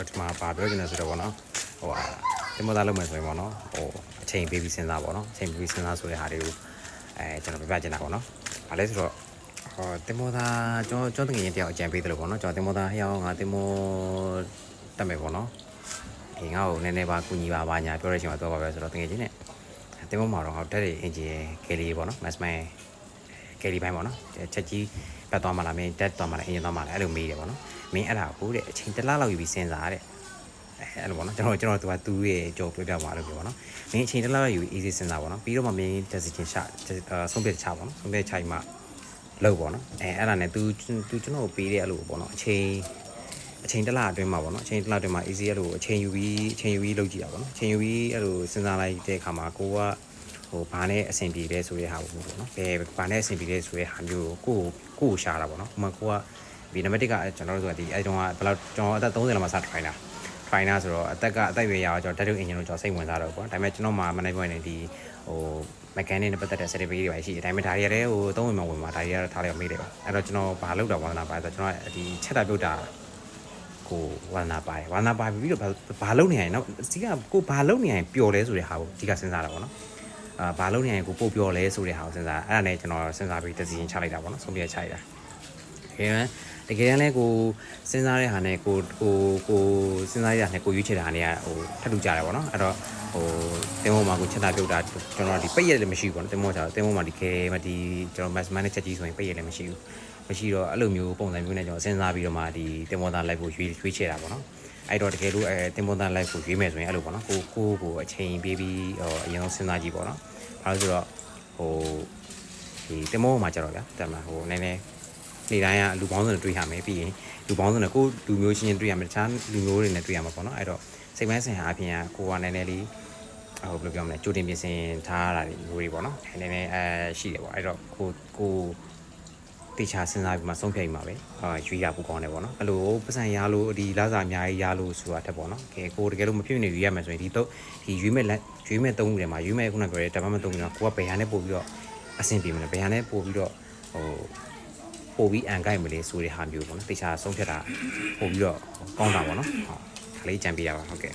တော့ဒီမှာပါပြောချင်တယ်ဆိုတော့ဗောနော်ဟိုဟာတင်မောသားလုပ်မယ်ဆိုရင်ဗောနော်ဟိုအချိန်ပေးပြီးစဉ်းစားဗောနော်အချိန်ပေးပြီးစဉ်းစားဆိုတဲ့ဟာတွေကိုအဲကျွန်တော်ပြပြချင်တာဗောနော်ဘာလဲဆိုတော့ဟိုတင်မောသားကျွန်တော်ကျွန်တော်တကယ်ရင်တယောက်အကြံပေးတယ်လို့ဗောနော်ကျွန်တော်တင်မောသားဟျောင်းငါတင်မောတက်မယ်ဗောနော်ဒီငါ့ကိုနည်းနည်းပါကူညီပါပါညာပြောရချင်တော့ပါပဲဆိုတော့တကယ်ချင်းနဲ့တင်မောမှာတော့ဟောတက်တဲ့အင်ဂျင်ကယ်လီဗောနော်မတ်စမန်ကယ်လီပိုင်းပေါ့နော်ချက်ကြီး ပတ်သွားမှလားမင်းတက်သွားမှလားအရင်သွားမှလားအဲ့လိုမေးတယ်ပေါ့နော်မင်းအဲ့ဒါကိုတဲ့အချိန်တစ်လလောက်ယူပြီးစဉ်းစားတဲ့အဲ့လိုပေါ့နော်ကျွန်တော်ကျွန်တော်သူကသူ့ရဲ့ကြော်ပြပြပါလို့ပြောပေါ့နော်မင်းအချိန်တစ်လလောက်ယူ easy စဉ်းစားပေါ့နော်ပြီးတော့မှမင်း decision ချဆုံးဖြတ်ချပေါ့နော်ဆုံးဖြတ်ချမှလောက်ပေါ့နော်အဲအဲ့ဒါနဲ့ तू तू ကျွန်တော်ပေးတဲ့အဲ့လိုပေါ့နော်အချိန်အချိန်တစ်လအတွင်းမှာပေါ့နော်အချိန်တစ်လအတွင်းမှာ easy အဲ့လိုအချိန်ယူပြီးအချိန်ယူပြီးလုပ်ကြည့်တာပေါ့နော်အချိန်ယူပြီးအဲ့လိုစဉ်းစားလိုက်တဲ့အခါမှာကိုက ဟိုဘာနဲ့အဆင်ပြေလဲဆိုတဲ့ဟာကိုပေါ့နော်ဘယ်ဘာနဲ့အဆင်ပြေလဲဆိုတဲ့ဟာမျိုးကိုကိုကိုကိုရှာတာပေါ့နော်ဥပမာကိုကဒီနံပါတ်1ကကျွန်တော်တို့ဆိုတာဒီအဲတုန်းကဘယ်လောက်ကျွန်တော်အသက်30လောက်မှစ try တာ try တာဆိုတော့အသက်ကအသက်ရွယ်ရအောင်ကျွန်တော် data engine ကိုကျွန်တော်စိတ်ဝင်စားတော့ပေါ့ဒါပေမဲ့ကျွန်တော်မှ management နဲ့ဒီဟို mechanic နဲ့ပတ်သက်တဲ့ certificate တွေပါရှိတယ်ဒါပေမဲ့ဒါတွေလည်းဟိုသုံးဝင်မဝင်မှာဒါတွေကတော့ထားလိုက်မေးတယ်ပေါ့အဲ့တော့ကျွန်တော်ဘာလုပ်တာဝါသနာပါဆိုတော့ကျွန်တော်ဒီချက်တာပြုတ်တာကိုဝါနာပါတယ်ဝါနာပါပြီးတော့ဘာလုပ်နေရရင်တော့စီကကိုဘာလုပ်နေရရင်ပျော်လဲဆိုတဲ့ဟာကိုဒီကစဉ်းစားတာပေါ့နော် အာဘာလုပ်နေရရင်ကိုပို့ပျော်လဲဆိုတဲ့ဟာကိုစဉ်းစားအဲ့ဒါနဲ့ကျွန်တော်စဉ်းစားပြီး decision ချလိုက်တာပေါ့နော်ဆုံးဖြတ်ချလိုက်တာတကယ်တကယ်တမ်းလဲကိုစဉ်းစားတဲ့ဟာနဲ့ကိုကိုကိုစဉ်းစားရတဲ့ဟာနဲ့ကိုရွေးချယ်တာဟာနဲ့ဟိုထပ်တူကြတယ်ပေါ့နော်အဲ့တော့ဟိုတင်မောမှာကိုချက်တာပြုတ်တာကျွန်တော်ဒီပိတ်ရက်လည်းမရှိဘူးပေါ့နော်တင်မောကျတော့တင်မောမှာဒီခဲမဒီကျွန်တော် mass man နဲ့ချက်ကြီးဆိုရင်ပိတ်ရက်လည်းမရှိဘူးမရှိတော့အဲ့လိုမျိုးပုံစံမျိုးနဲ့ကျွန်တော်စဉ်းစားပြီးတော့မှဒီတင်မောသား live ကိုရွေးရွေးချယ်တာပေါ့နော် အဲ့တော့တကယ်လို့အဲတင်မောသား live ကိုရွေးမယ်ဆိုရင်အဲ့လိုပေါ့နော်ကိုကိုကိုအချိန်ပေးပြီးဟိုအရင်ဆုံးစဉ်းစားကြည့်ပေါ့နော်ဘာလို့ဆိုတော့ဟိုဒီတင်မောမှာကြတော့ဗျာတမဟိုနည်းနည်းနေ့တိုင်းကလူပေါင်းစုံတွေ့ရမယ်ပြီးရင်လူပေါင်းစုံနဲ့ကိုလူမျိုးချင်းချင်းတွေ့ရမယ်တခြားလူမျိုးတွေနဲ့တွေ့ရမှာပေါ့နော်အဲ့တော့စိတ်ပိုင်းဆိုင်ရာအပြင်ကကိုကနည်းနည်းလေးဟိုဘယ်လိုပြောမလဲကြိုတင်ပြင်ဆင်ထားရတာတွေမျိုးတွေပေါ့နော်နည်းနည်းအဲရှိတယ်ပေါ့အဲ့တော့ကိုကို တေချာစဉ်းစားပြီးမှဆုံးဖြတ်ပြီးမှပဲအာရွေးရပူကောင်းတယ်ပေါ့နော်အဲ့လိုပတ်စံရလို့ဒီလာစာအများကြီးရလို့ဆိုတာတက်ပေါ့နော်ကဲကိုတကယ်လို့မဖြစ်နေရွေးရမယ်ဆိုရင်ဒီတော့ဒီရွေးမဲ့လက်ရွေးမဲ့သုံးခုထဲမှာရွေးမဲ့ခုနပြောတဲ့တပတ်မဲ့သုံးခုကကိုကဘယ်ဟာနဲ့ပို့ပြီးတော့အဆင်ပြေမလဲဘယ်ဟာနဲ့ပို့ပြီးတော့ဟိုပို့ပြီးအန်ကိုက်မလဲဆိုတဲ့ဟာမျိုးပေါ့နော်တေချာဆုံးဖြတ်တာပို့ပြီးတော့ကောင်းတာပေါ့နော်ဟုတ်ခလေးကြံပေးတာပါဟုတ်ကဲ့